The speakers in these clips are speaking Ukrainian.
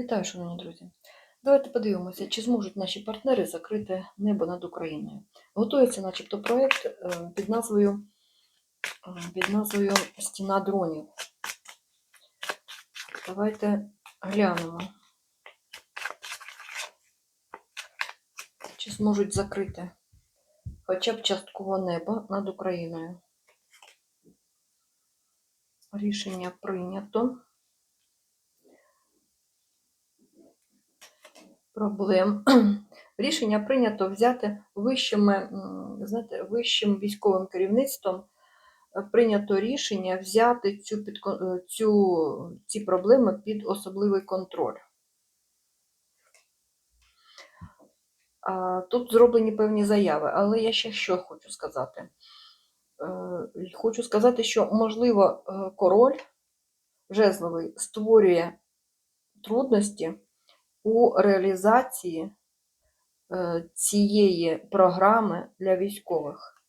Вітаю, шановні друзі. Давайте подивимося, чи зможуть наші партнери закрити небо над Україною. Готується, начебто, проєкт е, під назвою, е, під назвою Стіна дронів. Давайте глянемо, чи зможуть закрити хоча б частково небо над Україною. Рішення прийнято. Проблем. Рішення прийнято взяти вищими, знаєте, вищим військовим керівництвом. е, Прийнято рішення взяти цю, під, цю, ці проблеми під особливий контроль. Тут зроблені певні заяви, але я ще що хочу сказати. Е, Хочу сказати, що, можливо, е, король жезловий створює трудності у реалізації е, цієї програми для військових.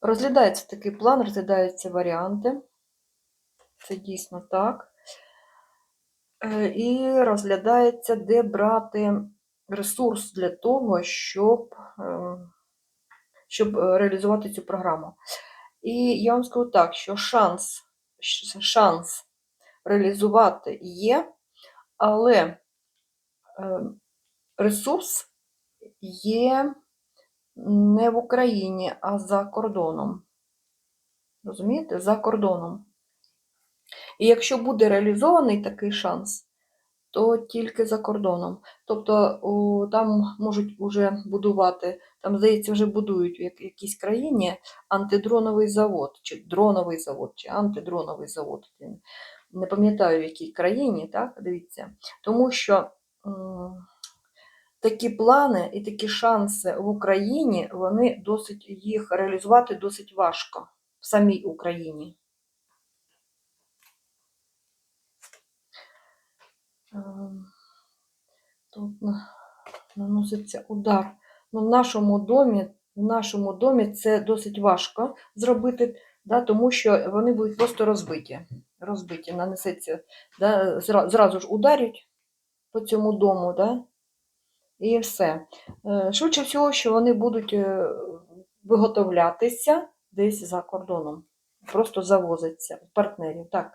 Розглядається такий план, розглядаються варіанти. Це дійсно так. Е, І розглядається, де брати ресурс для того, щоб, е, щоб реалізувати цю програму. І я вам скажу так, що шанс, шанс реалізувати є, але е, ресурс є не в Україні, а за кордоном. Розумієте? За кордоном. І якщо буде реалізований такий шанс, то тільки за кордоном. Тобто о, там можуть вже будувати, там, здається, вже будують в якійсь країні антидроновий завод, чи дроновий завод, чи антидроновий завод. Не пам'ятаю, в якій країні, так, дивіться. Тому що такі плани і такі шанси в Україні, вони досить їх реалізувати досить важко в самій Україні. Ем, Тут наноситься удар. Ну, в нашому домі, в нашому домі це досить важко зробити, да, тому що вони будуть просто розбиті. Розбиті, нанесеться, да, зразу ж ударять по цьому дому, да, і все. Е, Швидше всього, що вони будуть е, виготовлятися десь за кордоном. Просто завозиться партнерів. Так,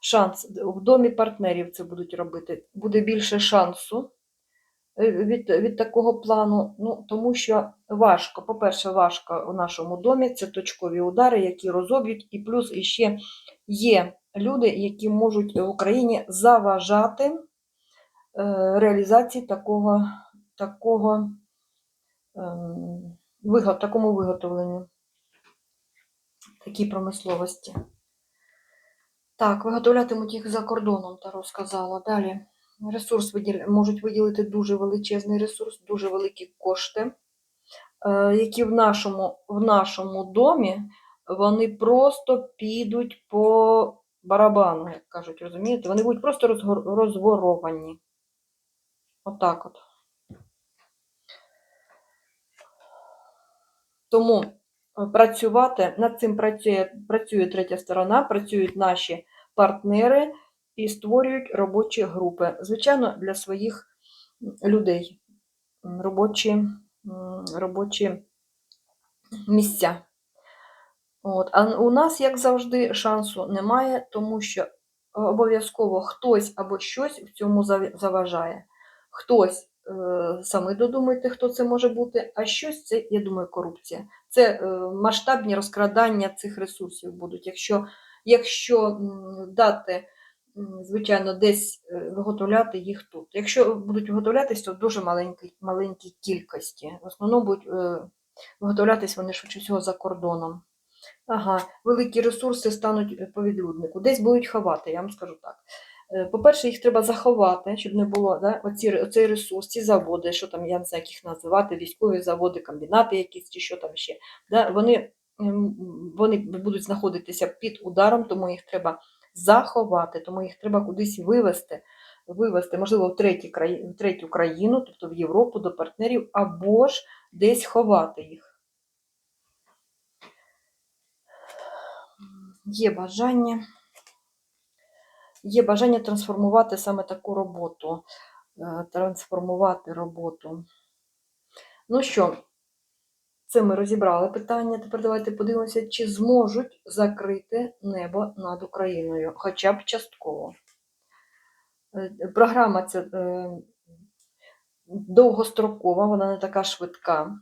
шанс в домі партнерів це будуть робити. Буде більше шансу е, від, від такого плану, ну, тому що важко. По-перше, важко у нашому домі це точкові удари, які розоб'ють, і плюс іще є люди, які можуть в Україні заважати е, реалізації такого, такого, ем, такому виготовленню, такій промисловості. Так, виготовлятимуть їх за кордоном, Таро сказала. Далі. Ресурс виділ... можуть виділити дуже величезний ресурс, дуже великі кошти, е, які в нашому, в нашому домі вони просто підуть по барабану, як кажуть, розумієте? Вони будуть просто розворовані. Отак от. Тому е, працювати над цим працює, працює третя сторона, працюють наші партнери і створюють робочі групи. Звичайно, для своїх людей робочі, робочі місця. От. А у нас, як завжди, шансу немає, тому що обов'язково хтось або щось в цьому заважає. Хтось, е, самі додумайте, хто це може бути, а щось це, я думаю, корупція. Це е, масштабні розкрадання цих ресурсів будуть. Якщо, якщо дати, звичайно, десь е, виготовляти їх тут. Якщо будуть виготовлятись, то в дуже маленькій, маленькій кількості. В основному будуть е, виготовлятись вони швидше всього за кордоном. Ага, великі ресурси стануть е, по відлюднику. Десь будуть ховати, я вам скажу так. Е, По-перше, їх треба заховати, щоб не було да, оці, оцей ресурс, ці заводи, що там, я не знаю, як їх називати, військові заводи, комбінати якісь чи що там ще. Да, вони, ем, вони будуть знаходитися під ударом, тому їх треба заховати, тому їх треба кудись вивести, вивести, можливо, в третю країну, тобто в Європу до партнерів, або ж десь ховати їх. Є бажання. є бажання трансформувати саме таку роботу. Е, Трансформувати роботу. Ну що, це ми розібрали питання. Тепер давайте подивимося, чи зможуть закрити небо над Україною, хоча б частково. Е, Програма ця е, довгострокова, вона не така швидка.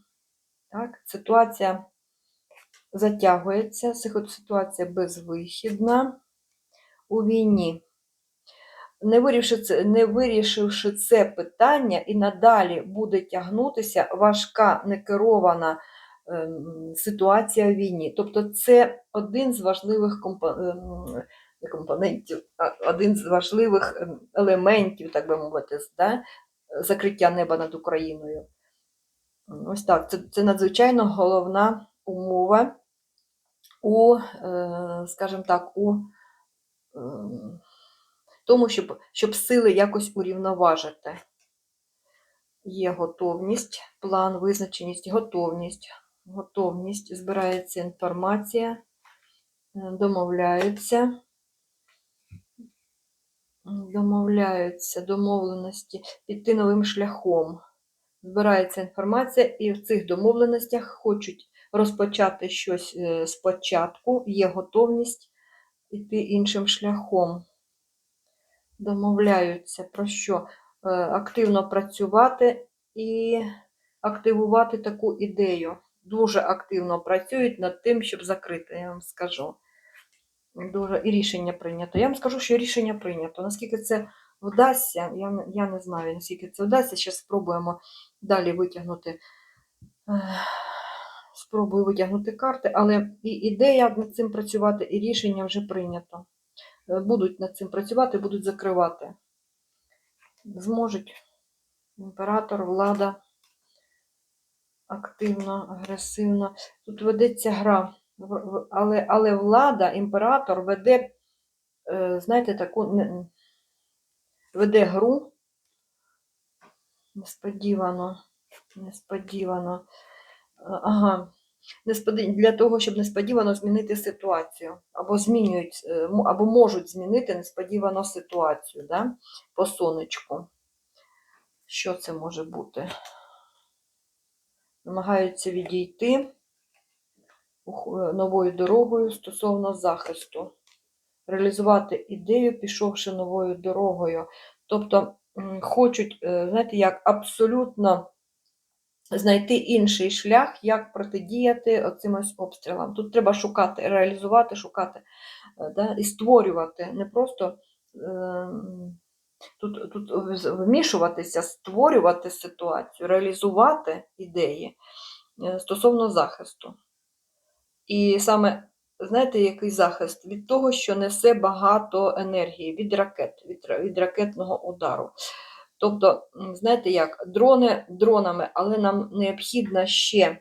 Так? Ситуація затягується, ситуація безвихідна у війні. Не вирішивши, не вирішивши це питання, і надалі буде тягнутися важка некерована ем, ситуація в війні. Тобто це один з важливих ем, не компонентів, один з важливих ем, елементів, так би мовити, да, закриття неба над Україною. Ось так, це, це надзвичайно головна умова у, е, скажімо так, у ем, тому, щоб, щоб сили якось урівноважити. Є готовність, план, визначеність, готовність. Готовність, збирається інформація, е, домовляються. Домовляються, домовленості, піти новим шляхом. Збирається інформація, і в цих домовленостях хочуть розпочати щось е, спочатку, є готовність піти іншим шляхом. Домовляються про що? Е, Активно працювати і активувати таку ідею. Дуже активно працюють над тим, щоб закрити, я вам скажу. Дуже і рішення прийнято. Я вам скажу, що рішення прийнято. Наскільки це вдасться, я, я не знаю, наскільки це вдасться. Зараз спробуємо далі витягнути. Спробую витягнути карти, але і ідея над цим працювати, і рішення вже прийнято. Е, Будуть над цим працювати, будуть закривати. Зможуть імператор, влада активно, агресивно. Тут ведеться гра, але, але влада, імператор веде, е, знаєте, таку веде гру несподівано, несподівано. Е, Ага. Для того, щоб несподівано змінити ситуацію. Або змінюють, е, або можуть змінити несподівано ситуацію, да? по сонечку. Що це може бути? Намагаються відійти е, новою дорогою стосовно захисту. Реалізувати ідею, пішовши новою дорогою. Тобто хочуть, е, знаєте, як абсолютно знайти інший шлях, як протидіяти ось обстрілам. Тут треба шукати, реалізувати, шукати е, да, і створювати, не просто ем, тут, тут вмішуватися, створювати ситуацію, реалізувати ідеї е, стосовно захисту. І саме, знаєте, який захист? Від того, що несе багато енергії, від ракет, від, від ракетного удару. Тобто, знаєте як, дрони дронами, але нам необхідно ще,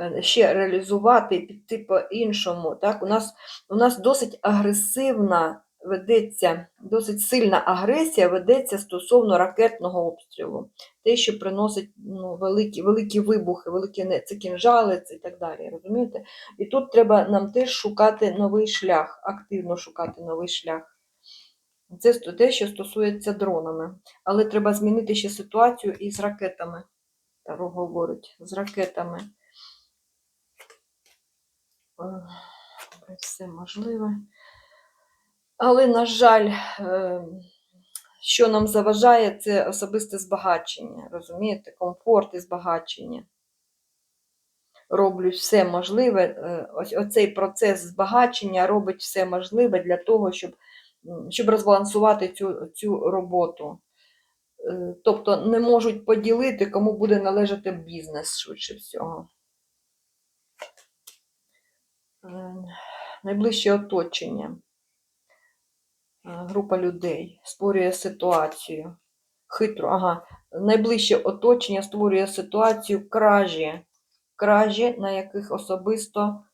е, ще реалізувати піти по-іншому. Так? У, нас, у нас досить агресивна ведеться, досить сильна агресія ведеться стосовно ракетного обстрілу. Те, що приносить ну, великі, великі вибухи, великі це кінжали це і так далі. Розумієте? І тут треба нам теж шукати новий шлях, активно шукати новий шлях. Це те, що стосується дронами. Але треба змінити ще ситуацію із ракетами. Таро говорить, з ракетами. Е, Все можливе. Але, на жаль, е, що нам заважає, це особисте збагачення. Розумієте, комфорт і збагачення. Роблять все можливе. е, Ось оцей процес збагачення робить все можливе для того, щоб, щоб розбалансувати цю, цю роботу. Е, Тобто не можуть поділити, кому буде належати бізнес швидше всього. Е, Найближче оточення. Е, Група людей створює ситуацію. Хитро, ага. Найближче оточення створює ситуацію кражі, кражі, на яких особисто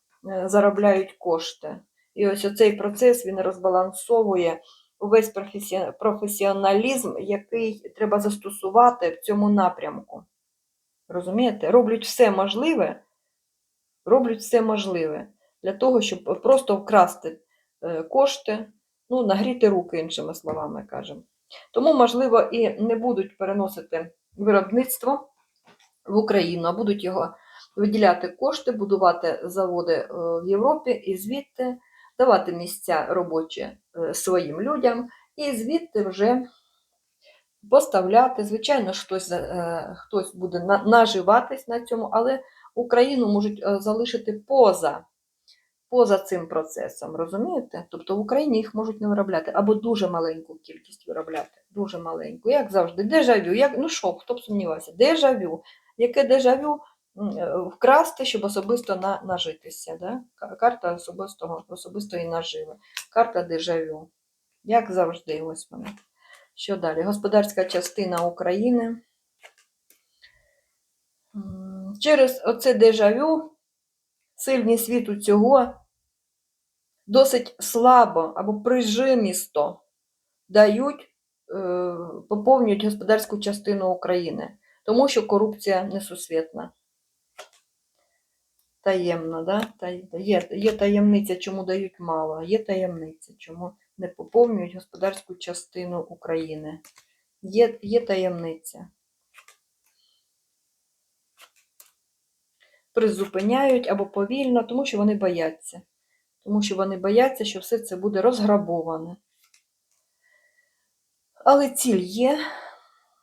заробляють кошти. І ось оцей процес він розбалансовує увесь професіоналізм, який треба застосувати в цьому напрямку. Розумієте? Роблять все можливе, роблять все можливе для того, щоб просто вкрасти е, кошти, ну, нагріти руки, іншими словами кажемо. Тому, можливо, і не будуть переносити виробництво в Україну, а будуть його виділяти кошти, будувати заводи е, в Європі і звідти давати місця робочі е, своїм людям, і звідти вже поставляти. Звичайно, хтось, е, хтось буде наживатись на цьому, але Україну можуть е, залишити поза, поза цим процесом, розумієте? Тобто в Україні їх можуть не виробляти або дуже маленьку кількість виробляти, дуже маленьку. Як завжди, дежавю. Як, ну що, хто б сумнівався? Дежавю. Яке дежавю вкрасти, щоб особисто на, нажитися. Да? Карта особистого, особистої наживи. Карта дежавю. Як завжди, ось вона. Що далі? Господарська частина України. Через оце дежавю сильні світу цього досить слабо або прижимісто дають, е, поповнюють господарську частину України, тому що корупція несусвітна. Таємна, да? Та- Є, є таємниця, чому дають мало, є таємниця, чому не поповнюють господарську частину України. Є, є таємниця. Призупиняють або повільно, тому що вони бояться. Тому що вони бояться, що все це буде розграбоване. Але ціль є,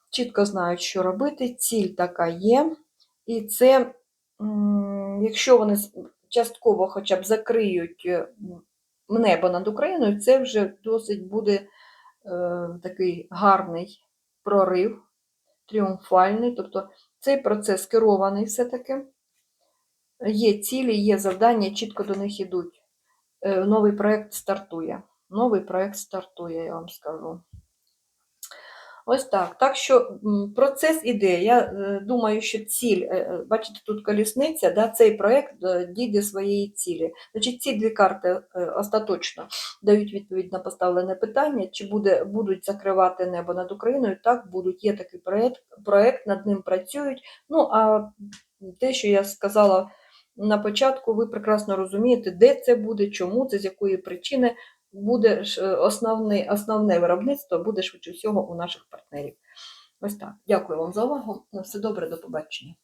чітко знають, що робити, ціль така є. І це, якщо вони частково хоча б закриють е, небо над Україною, це вже досить буде е, такий гарний прорив, тріумфальний. Тобто цей процес керований все-таки. Є цілі, є завдання, чітко до них ідуть. Е, Новий проєкт стартує. Новий проєкт стартує, я вам скажу. Ось так. Так що процес іде. Я е, думаю, що ціль, е, е, бачите, тут колісниця, да, цей проєкт дійде своєї цілі. Значить, ці дві карти остаточно дають відповідь на поставлене питання, чи буде, будуть закривати небо над Україною. Так, будуть. Є такий проєкт, проєкт, над ним працюють. Ну, а те, що я сказала на початку, ви прекрасно розумієте, де це буде, чому це, з якої причини буде е, основне, основне виробництво буде швидше всього у наших партнерів. Ось так. Дякую вам за увагу. На все добре, до побачення.